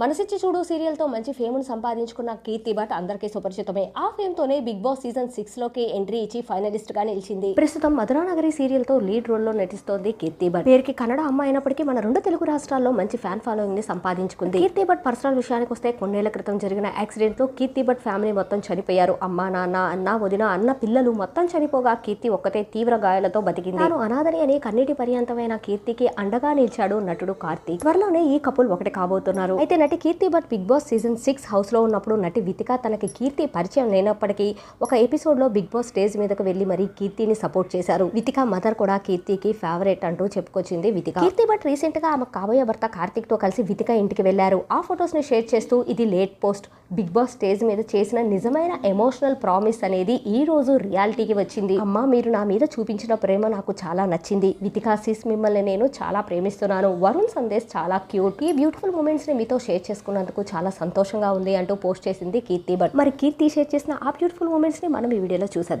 మనసిచ్చి చూడు సీరియల్తో మంచి ఫేమ్ను సంపాదించుకున్న కీర్తి భట్ అందరికీ సుపరిచితమే. ఆ ఫేమ్ తోనే బిగ్ బాస్ సీజన్ సిక్స్లోకి ఎంట్రీ ఇచ్చి ఫైనలిస్ట్గా నిలిచింది. ప్రస్తుతం మధురానగరి సీరియల్తో లీడ్ రోల్లో నటిస్తోంది కీర్తి భట్. పేరుకి కన్నడ అమ్మాయి అయినప్పటికీ మన రెండు తెలుగు రాష్ట్రాల్లో మంచి ఫ్యాన్ ఫాలోయింగ్ని సంపాదించుకుంది. కీర్తి భట్ పర్సనల్ విషయానికి వస్తే కొన్నేళ్ళ క్రితం జరిగిన యాక్సిడెంట్లో కీర్తి భట్ ఫ్యామిలీ మొత్తం చనిపోయారు. అమ్మా నాన్న అన్న వదిన అన్న పిల్లలు మొత్తం చనిపోగా కీర్తి ఒక్కతే తీవ్ర గాయాలతో బతికింది. తాను అనాథని అని కన్నీటి పర్యంతమైన కీర్తికి అండగా నిలిచాడు నటుడు కార్తీక్. త్వరలోనే ఈ కపుల్ ఒకటి కాబోతున్నారు. అయితే నటి Keerthi Bhat Bigg Boss season six హౌస్లో ఉన్నప్పుడు నటి వితిక తనకి కీర్తి పరిచయం లేనప్పటికీ ఒక ఎపిసోడ్లో బిగ్ బాస్ స్టేజ్ మీదకు వెళ్ళి మరీ కీర్తిని సపోర్ట్ చేశారు. వితిక మదర్ కూడా కీర్తికి ఫేవరెట్ అంటూ చెప్పుకొచ్చింది వితిక. కీర్తి భట్ రీసెంట్గా ఆమె కాబోయే భర్త కార్తిక్తో కలిసి వితిక ఇంటికి వెళ్ళారు ఆ ఫొటోస్ని షేర్ చేస్తూ ఇది late post. Bigg Boss stage మీద చేసిన నిజమైన ఎమోషనల్ ప్రామిస్ అనేది ఈ రోజు రియాలిటీకి వచ్చింది. అమ్మా మీరు నా మీద చూపించిన ప్రేమ నాకు చాలా నచ్చింది. వితికా సిస్ మిమ్మల్ని నేను చాలా ప్రేమిస్తున్నాను. వరుణ్ సందేశ్ చాలా క్యూట్ ఈ బ్యూటిఫుల్ మూమెంట్స్ని మీతో షేర్ చేసుకున్నందుకు చాలా సంతోషంగా ఉంది అంటూ పోస్ట్ చేసింది కీర్తి. బట్ మరి కీర్తి షేర్ చేసిన ఆ బ్యూటిఫుల్ మూమెంట్స్ని మనం ఈ వీడియోలో చూసేద్దాం.